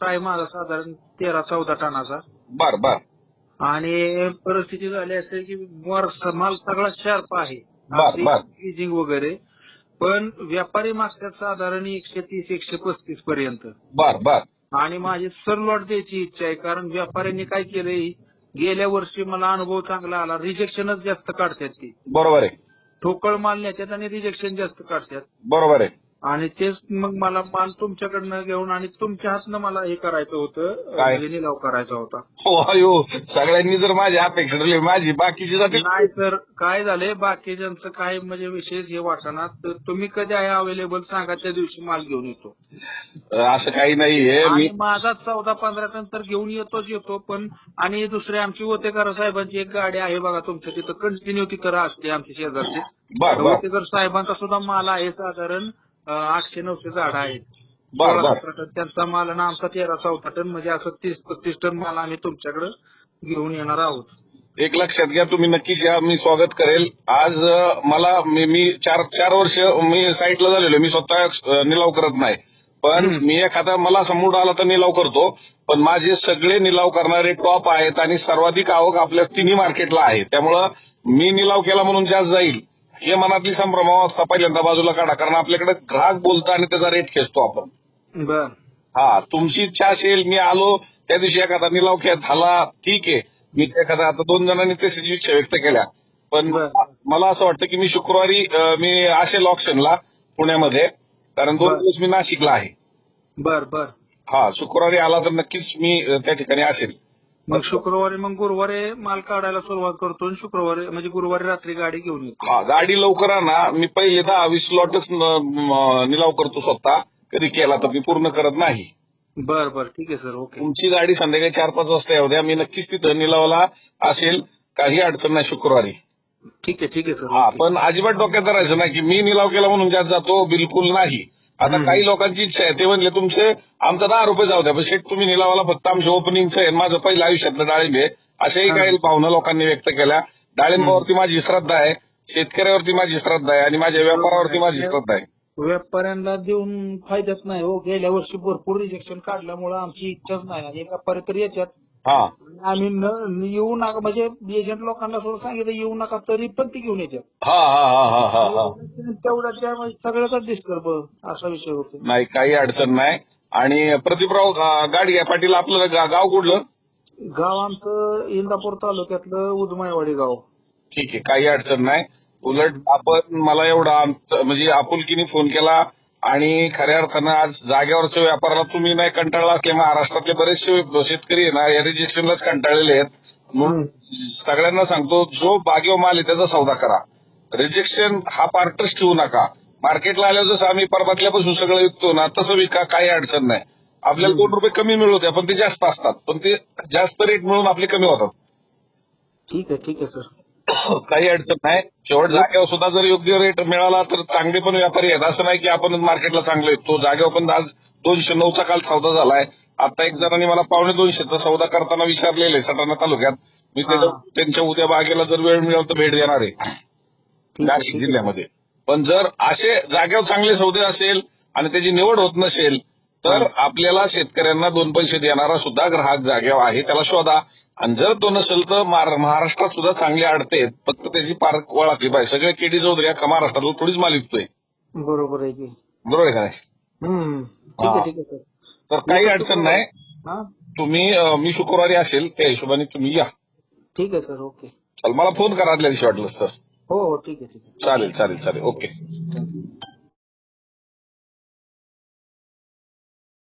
आहे माझा साधारण तेरा चौदा टनाचा. बर बर. आणि परिस्थिती झाली असेल की वर स- माल सगळा शार्प आहे. बर, बर. फ्रीजिंग वगैरे. पण व्यापारी मागतात साधारण एकशे तीस एकशे पस्तीस पर्यंत. बर बर. आणि माझी सर लॉट द्यायची इच्छा आहे कारण व्यापाऱ्यांनी काय केलंय गेल्या वर्षी मला अनुभव चांगला आला रिजेक्शनच जास्त काढतात ती. बरोबर आहे. ठोकळ माल नेतात आणि रिजेक्शन जास्त काढतात. बरोबर आहे. आणि तेच मग मला माल तुमच्याकडनं घेऊन आणि तुमच्या हातनं मला हे करायचं होतं काय? निलाव करायचा होता. हो अयो सगळ्यांनी जर माझी अपेक्षा ठेवली माझी बाकीची जाते. नाही तर काय झालंय बाकीच्यांचं काय म्हणजे विशेष हे वाटणार तर तुम्ही कधी आहे अवेलेबल सांगा त्या दिवशी माल घेऊन येतो. असं काही नाहीये मी आणि माझा चौदा पंधरा टन तर घेऊन येतोच येतो पण आणि दुसरे आमची होतेकर साहेबांची एक गाडी आहे बघा तुमच्या तिथं कंटिन्यू तिथं असते आमच्या शेजारची बर बर. होतेकर साहेबांचा सुद्धा माल आहे साधारण आठशे नऊशे झाड आहेत. बर. सोळा बर सतरा टन त्यांचा माल आणि आमचा तेरा चौदा टन म्हणजे असं तीस पस्तीस टन माल आम्ही तुमच्याकडे घेऊन येणार आहोत. एक लक्षात घ्या तुम्ही नक्कीच या मी स्वागत करेल. आज अं, मला मी मी चार चार वर्ष मी साईटला झालेलो मी स्वतः अं, निलाव करत नाही. पण हम्म. मी एखादा मला समोर आला तर निलाव करतो. पण माझे सगळे निलाव करणारे टॉप आहेत आणि सर्वाधिक आवक आपल्या तिन्ही मार्केटला आहे. त्यामुळं मी निलाव केला म्हणून जास्त जाईल. हे मनातली संभ्रमावस्था पहिल्यांदा बाजूला काढा कारण आपल्याकडे ग्राहक बोलतो आणि त्याचा रेट खेचतो आपण. बर. हा तुमची इच्छा असेल मी आलो त्या दिवशी एखादा निलाव खेळ झाला ठीक आहे. मी एखादा आता दोन जणांनी तशी इच्छा व्यक्त केल्या. पण. मला असं वाटतं की मी शुक्रवारी मी असेल ऑप्शनला पुण्यामध्ये कारण दोन. दिवस मी नाशिकला आहे. बर बर. हा शुक्रवारी आला तर नक्कीच मी त्या ठिकाणी असेल. मग शुक्रवारी मग गुरुवारी माल काढायला सुरुवात करतो आणि शुक्रवारी म्हणजे गुरुवारी रात्री गाडी घेऊन येतो. हा गाडी लवकर आणा. मी पहिले दहा वीस लॉटच निलाव करतो स्वतः. कधी केला तर मी पूर्ण करत नाही. बर बर. ठीक आहे सर. ओके. तुमची गाडी संध्याकाळी चार पाच वाजता येऊ द्या. मी नक्कीच तिथं निलावाला असेल. काही अडचण नाही शुक्रवारी. ठीक आहे ठीक आहे सर. हा. पण अजिबात डोक्यात धरायचं नाही की मी निलाव केला म्हणून ज्यात जातो. बिलकुल नाही. आता. काही लोकांची इच्छा आहे. ते म्हणले तुमचे आमचा दहा रुपये जाऊ द्या पण शेट तुम्ही निलावाला फक्त आमच्या ओपनिंगचं आहे माझं पहिलं आयुष्यातलं डाळिंब आहे. अशाही. काही भावना लोकांनी व्यक्त केल्या. डाळिंबावरती माझी श्रद्धा आहे शेतकऱ्यावरती माझी श्रद्धा आहे आणि माझ्या व्यापारावरती माझी श्रद्धा आहे. व्यापाऱ्यांना देऊन फायद्यात नाही हो. गेल्या वर्षी भरपूर रिजेक्शन काढल्यामुळे आमची इच्छाच नाही आणि व्यापारी तर येतात हा. आम्ही न येऊ नका म्हणजे एजंट लोकांना सुद्धा सांगितलं येऊ नका तरी पण ती घेऊन येतात हा हा हा हा हा हा. तेवढ्या त्यामुळे सगळ्याचा डिस्टर्ब असा विषय होतो. नाही काही अडचण नाही. आणि प्रदीपराव गाडी आहे पाटील आपलं गा- गाव कुठलं? गाव आमचं इंदापूर तालुक्यातलं उदमाईवाडी गाव. ठीक आहे काही अडचण नाही. उलट आपण मला एवढा आम- म्हणजे आपुलकीने फोन केला. आणि खऱ्या अर्थानं आज जागेवरच्या व्यापाराला तुम्ही नाही कंटाळला असले महाराष्ट्रातले बरेचसे शेतकरी आहे ना या रिजेक्शनलाच कंटाळलेले आहेत. म्हणून सगळ्यांना सांगतो जो बागेव माल आहे त्याचा सौदा करा. रिजेक्शन हा पार्टच ठेवू नका. मार्केटला आल्यावर जसं आम्ही परबातल्यापासून सगळं विकतो ना तसं विका काही अडचण नाही. आपल्याला दोन रुपये कमी मिळू द्या पण ते जास्त असतात. पण ते जास्त रेट मिळून आपले कमी होतात. ठीक आहे ठीक आहे सर. काही अडचण नाही. शेवट जागेवर सुद्धा जर योग्य रेट मिळाला तर चांगले पण व्यापारी आहेत. असं नाही की आपण मार्केटला चांगले. तो जागेवर पण आज दोनशे नऊचा काल सौदा झालाय. आता एक जणांनी मला पावणे दोनशेचा सौदा करताना विचारलेलं सटाणा तालुक्यात. मी त्याच्या- उद्या बागेला जर वेळ मिळाला तर भेट देणार आहे. नाशिक. जिल्ह्यामध्ये. पण जर असे जागेवर चांगले सौदे असेल आणि त्याची निवड होत नसेल तर आपल्याला शेतकऱ्यांना दोन पैसे देणारा सुद्धा ग्राहक जागेवर आहे. त्याला शोधा. आणि जर तो नसेल तर महारा- महाराष्ट्रात सुद्धा चांगले अडते फक्त त्याची पार्क वळाली पाहिजे. सगळे केडी चौधरी अख्खा महाराष्ट्रात थोडीच माल विकतोय. बरोबर आहे की. बरोबर आहे का नाही? हम्म. ठीक. आहे ठीक आहे सर. तर काही अडचण नाही. तुम्ही मी शुक्रवारी असेल त्या हिशोबाने तुम्ही या. ठीक आहे सर. ओके. चल मला फोन करा आदल्या दिवशी वाटलं तर हो हो ठीक आहे ठीक आहे. चालेल चालेल चालेल. ओके.